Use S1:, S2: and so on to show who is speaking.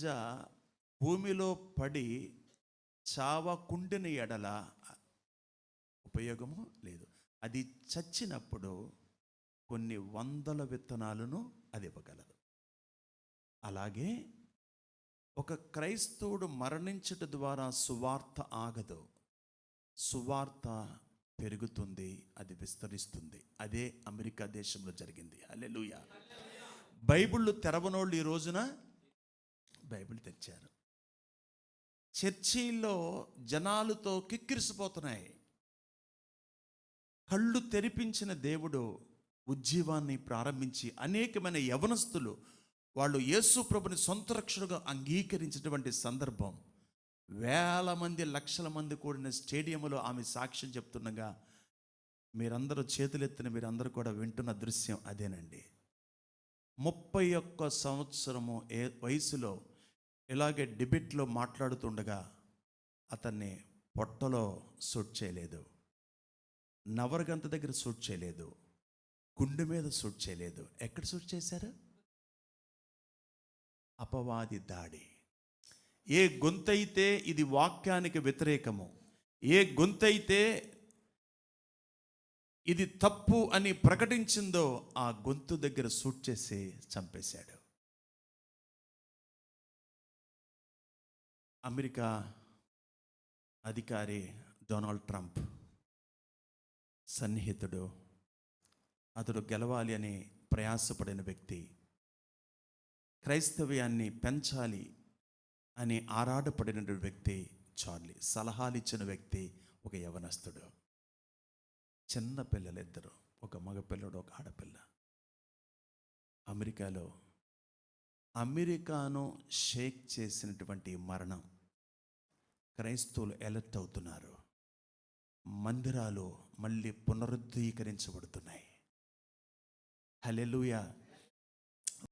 S1: గింజ భూమిలో పడి చావకుండిన ఎడల ఉపయోగము లేదు. అది చచ్చినప్పుడు కొన్ని వందల విత్తనాలను అది ఇవ్వగలదు. అలాగే ఒక క్రైస్తవుడు మరణించట ద్వారా సువార్త ఆగదు. సువార్త పెరుగుతుంది అది విస్తరిస్తుంది. అదే అమెరికా దేశంలో జరిగింది. హల్లెలూయా. బైబిళ్ళు తెరవనోళ్ళు ఈ రోజున బైబిల్ తెచ్చారు. చర్చీల్లో జనాలతో కిక్కిరిసిపోతున్నాయి. కళ్ళు తెరిపించిన దేవుడు ఉజ్జీవాన్ని ప్రారంభించి అనేకమైన యవనస్తులు వాళ్ళు యేసు ప్రభుని సొంత రక్షణగా అంగీకరించినటువంటి సందర్భం. వేల మంది లక్షల మంది కూడిన స్టేడియంలో ఆమె సాక్ష్యం చెప్తుండగా మీరందరూ చేతులెత్తిన మీరందరూ కూడా వింటున్న దృశ్యం అదేనండి. ముప్పై ఒక్క సంవత్సరము ఏ వయసులో ఇలాగే డిబిట్లో మాట్లాడుతుండగా అతన్ని పొట్టలో సూట్ చేయలేదు. నవరగంత దగ్గర సూట్ చేయలేదు. గుండె మీద సూట్ చేయలేదు. ఎక్కడ సూట్ చేశారు? అపవాది దాడి. ఏ గొంతైతే ఇది వాక్యానికి వ్యతిరేకము ఏ గొంతైతే ఇది తప్పు అని ప్రకటించిందో ఆ గొంతు దగ్గర సూట్ చేసి చంపేశాడు. అమెరికా అధికారి డొనాల్డ్ ట్రంప్ సన్నిహితుడు. అతడు గెలవాలి అని ప్రయాసపడిన వ్యక్తి. క్రైస్తవ్యాన్ని పెంచాలి అని ఆరాటపడిన వ్యక్తి చార్లీ. సలహాలు ఇచ్చిన వ్యక్తి ఒక యవనస్తుడు. చిన్న పిల్లలిద్దరు. ఒక మగపిల్లడు ఒక ఆడపిల్ల. అమెరికాలో అమెరికాను షేక్ చేసినటువంటి మరణం క్రైస్తవులు ఎలర్ట్ అవుతున్నారు. మందిరాలు మళ్ళీ పునరుద్ధీకరించబడుతున్నాయి. హలెలుయా